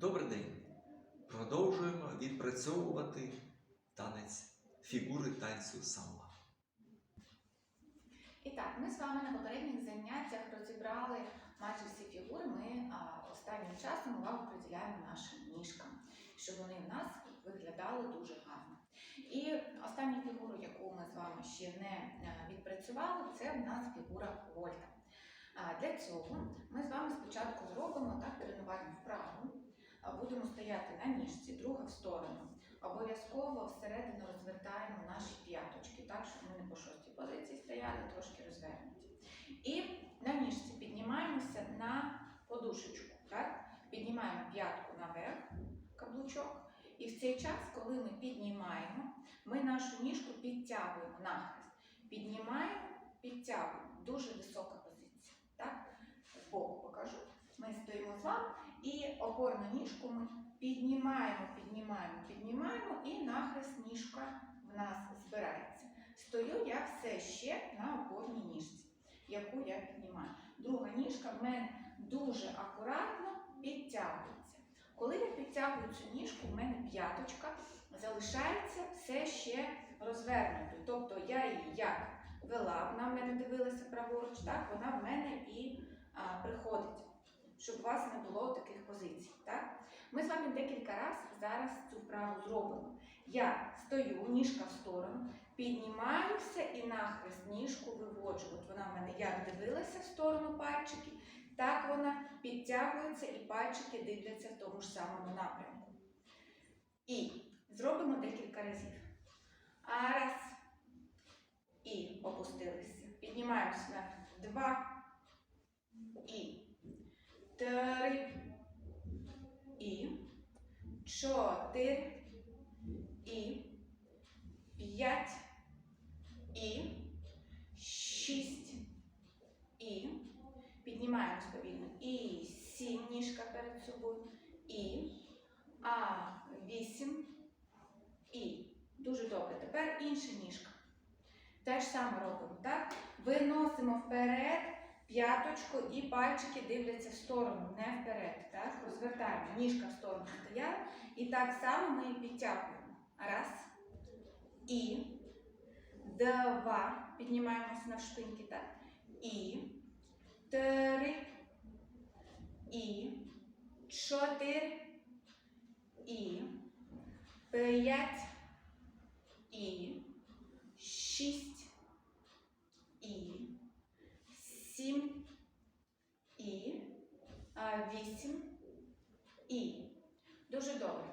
Добрий день! Продовжуємо відпрацьовувати танець фігури танцю самба. І так, ми з вами на попередніх заняттях розібрали майже всі фігури. Ми а, останнім часом увагу приділяємо нашим ніжкам, щоб вони в нас виглядали дуже гарно. І остання фігура, яку ми з вами ще не е, відпрацювали, це в нас фігура вольта. Для цього ми з вами спочатку зробимо так тренувальну вправу. Будемо стояти на ніжці, друга в сторону. Обов'язково всередину розвертаємо наші п'яточки, так, щоб ми не по шостій позиції стояли, трошки розвернуті. І на ніжці піднімаємося на подушечку. Так? Піднімаємо п'ятку наверх, каблучок. І в цей час, коли ми піднімаємо, ми нашу ніжку підтягуємо нахрест. Піднімаємо, підтягуємо. Дуже висока позиція. Так? Збоку покажу. Ми стоїмо з вами і опорну ніжку ми піднімаємо, піднімаємо, піднімаємо, і нахрест ніжка в нас збирається. Стою я все ще на опорній ніжці, яку я піднімаю. Друга ніжка в мене дуже акуратно підтягується. Коли я підтягую цю ніжку, в мене п'яточка залишається все ще розвернутою. Тобто я її як вела, вона в мене дивилася праворуч, так вона в мене і а, приходить, щоб у вас не було таких позицій. Так? Ми з вами декілька разів зараз цю вправу зробимо. Я стою, ніжка в сторону, піднімаюся і нахрест ніжку виводжу. От вона в мене як дивилася в сторону пальчиків, так вона підтягується і пальчики дивляться в тому ж самому напрямку. І зробимо декілька разів. А раз. І опустилися. Піднімаємося на два. Три. І чотири. І п'ять. І шість. І піднімаємось повільно. І сім ніжка перед собою. І а вісім. І. Дуже добре. Тепер інша ніжка. Те ж саме робимо, так? Виносимо вперед п'яточку і пальчики дивляться в сторону, не вперед. Так? Розвертаємо. Ніжка в сторону стояла. І так само ми її підтягуємо. Раз. І. Два. Піднімаємося на шпиньки, так? І. Три. І. Чотири. І. П'ять. І. Шість. І. Сім. І. а, Вісім. І. Дуже добре.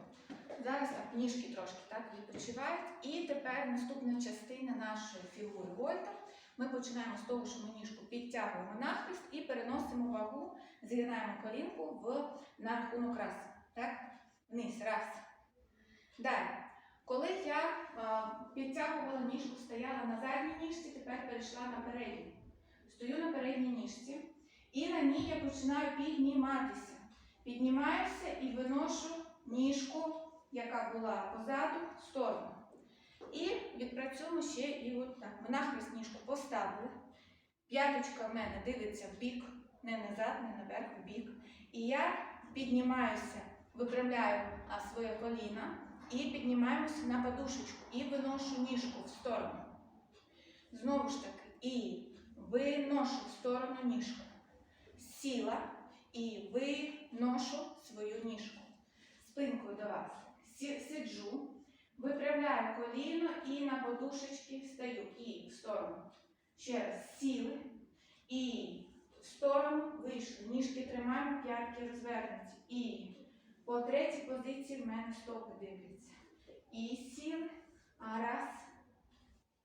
Зараз так, ніжки трошки так відпочивають. І тепер наступна частина нашої фігури вольта. Ми починаємо з того, що ми ніжку підтягуємо нахрест і переносимо вагу, згинаємо колінку в на рахунок раз. Так? Вниз. Раз. Далі. Коли я а, підтягувала ніжку, стояла на задній ніжці, тепер перейшла на передню. Стою на передній ніжці, і на ній я починаю підніматися. Піднімаюся і виношу ніжку, яка була позаду, в сторону. І відпрацюємо ще і от так. Ми нахрест ніжку поставили. П'яточка в мене дивиться в бік, не назад, не наверх, в бік. І я піднімаюся, випрямляю своє коліно і піднімаємося на подушечку і виношу ніжку в сторону. Знову ж таки, і виношу в сторону ніжку. Сіла і виношу свою ніжку. Спинкою до вас. Сиджу, випрямляю коліно і на подушечки встаю. І в сторону. Ще раз сіли. І в сторону вийшли. Ніжки тримаємо, п'ятки розвернуті. І по третій позиції в мене стопи дивляться. І сіли, а раз,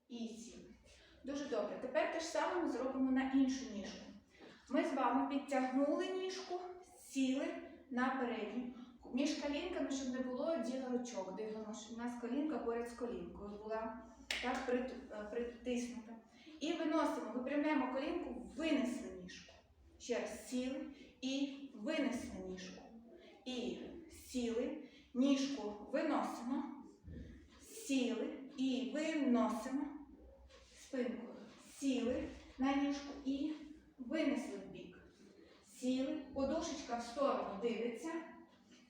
і сіли. Дуже добре. Тепер те ж саме ми зробимо на іншу ніжку. Ми з вами підтягнули ніжку, сіли на передню. Між колінками, щоб не було діла ручок. Дивимо, щоб у нас колінка поряд з колінкою була так е, притиснута. І виносимо, випрямляємо колінку, винесли ніжку. Ще раз сіли і винесли ніжку. І сіли, ніжку виносимо, сіли і виносимо спинкою. Сіли на ніжку і винесли в бік. Сіли, подушечка в сторону дивиться.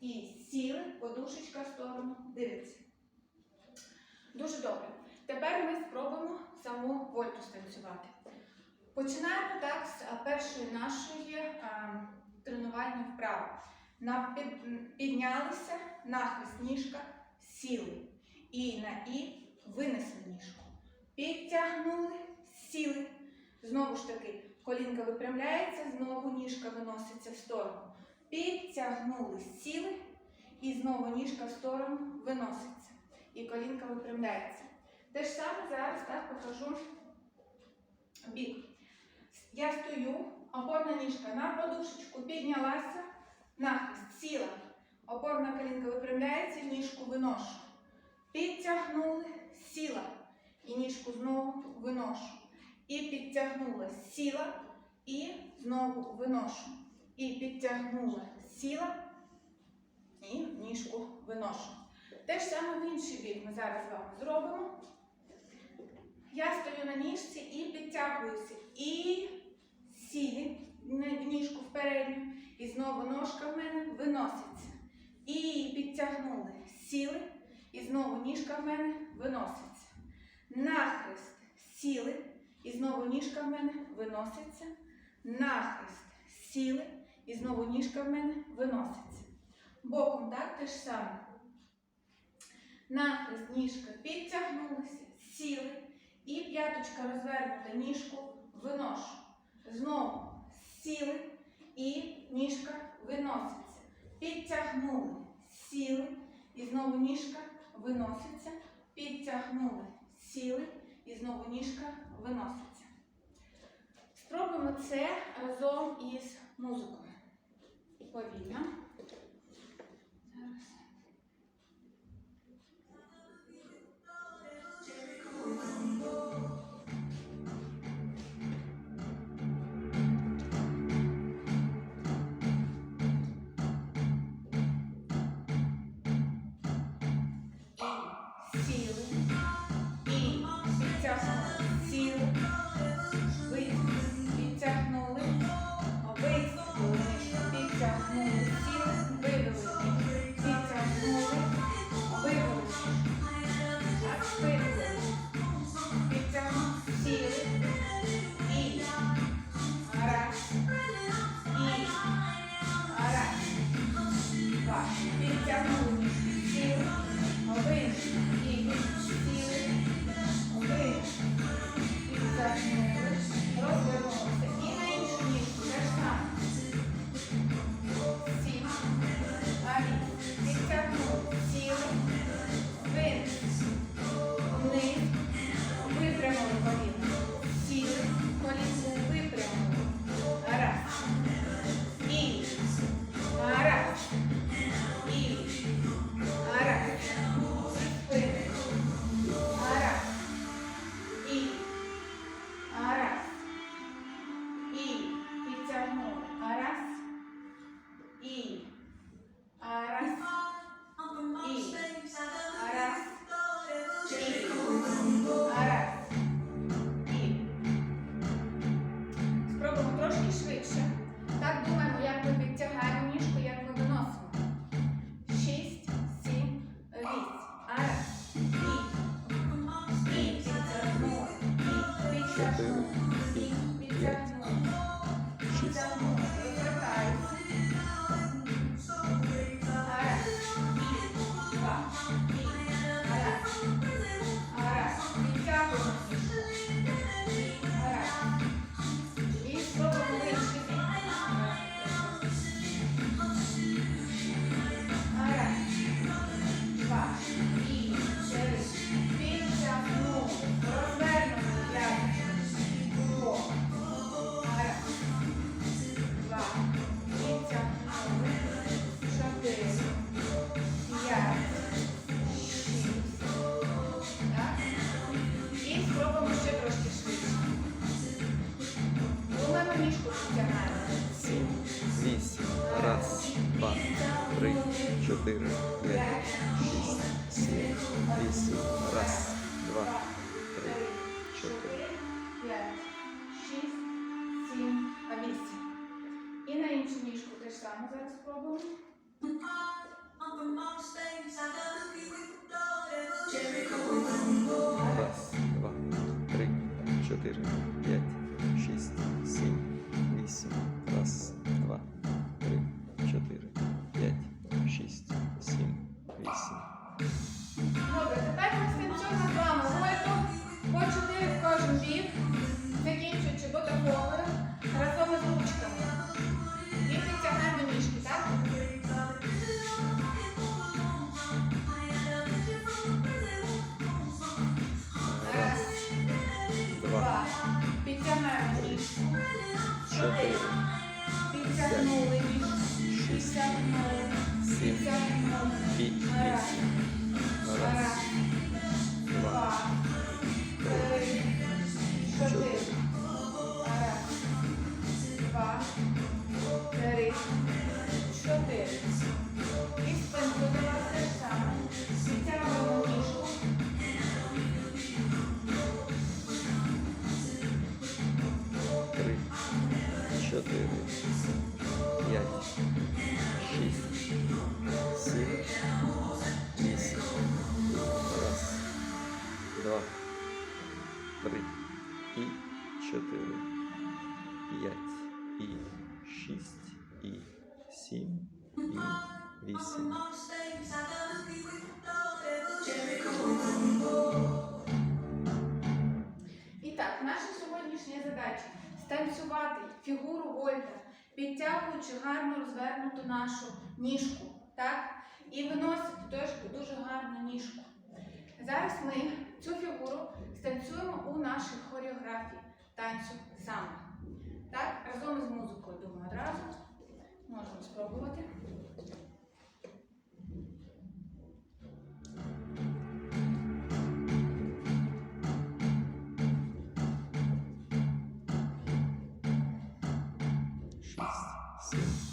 І сіли, подушечка в сторону, дивиться. Дуже добре. Тепер ми спробуємо саму вольту станцювати. Починаємо так з першої нашої а, тренування вправи. На, під, піднялися, нахрест ніжка, сіли. І на і винесли ніжку. Підтягнули, сіли. Знову ж таки, колінка випрямляється, знову ніжка виноситься в сторону. Підтягнули, сіли, і знову ніжка в сторону виноситься. І колінка випрямляється. Те ж саме зараз так покажу бік. Я стою, опорна ніжка на подушечку, піднялася, нахрест, сіла. Опорна колінка випрямляється, ніжку виношу. Підтягнули, сіла. І ніжку знову виношу. І підтягнула, сіла. І знову виношу. І підтягнула, сіла. І ніжку виношу. Те ж саме в інший бік ми зараз з вами зробимо. Я стою на ніжці і підтягуюся. І сілі ніжку впередню. І знову ножка в мене виноситься. І підтягнули. Сіли. І знову ніжка в мене виноситься. Нахрест сіли. І знову ніжка в мене виноситься. Нахрест сіли. І знову ніжка в мене виноситься. Боком так те ж саме. Нахрест ніжка підтягнулася, сіли. І п'яточка розвернута, ніжку виношу. Знову сіли і ніжка виноситься. Підтягнули, сіли, і знову ніжка виноситься. Підтягнули, сіли, і знову ніжка виноситься. Спробуємо це разом із музикою. Повільно. Зараз. І сіли, Ніжку. шість, сім вісім. Чотири, п'ять, шість, сім, вісім. Раз, два, три і чотири, п'ять і шість, і сім, і вісім. Так, наша сьогоднішня задача станцювати фігуру вольта, підтягуючи гарно розвернуту нашу ніжку, так? І виносити теж дуже гарну ніжку. Зараз ми цю фігуру станцюємо у нашій хореографії танцю саме. Так, разом із музикою, думаю, одразу. Можемо спробувати. Шість, сім,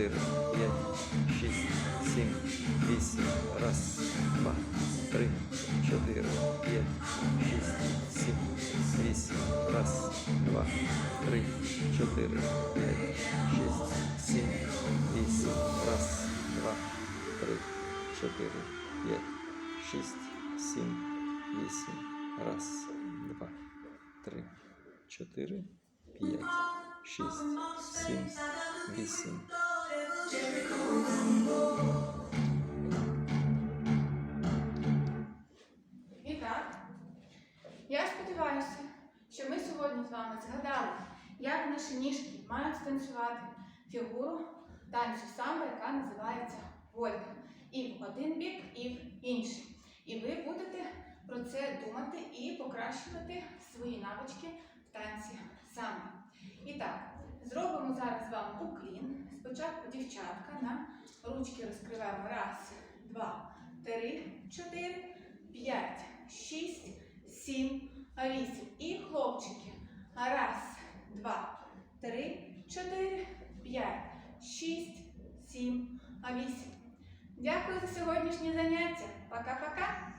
4, 5, 6, 7, 8. Раз, два, три, чотири, п'ять, шість, сім, вісім. Раз, два, три, чотири, п'ять, шість, сім, вісім. Раз, два, три, чотири, п'ять, шість, сім, вісім. Раз, два, три, чотири, п'ять, шість, сім, вісім. І так, я сподіваюся, що ми сьогодні з вами згадали, як наші ніжки мають станцювати фігуру танцю самбо, яка називається вольта. І в один бік, і в інший. І ви будете про це думати і покращувати свої навички в танці самбо. І так, зробимо зараз з вами уклін. Спочатку дівчатка на ручки розкриваємо. Раз, два, три, чотири, п'ять, шість, сім, вісім. І хлопчики. Раз, два, три, чотири, п'ять, шість, сім, вісім. Дякую за сьогоднішнє заняття. Пока-пока.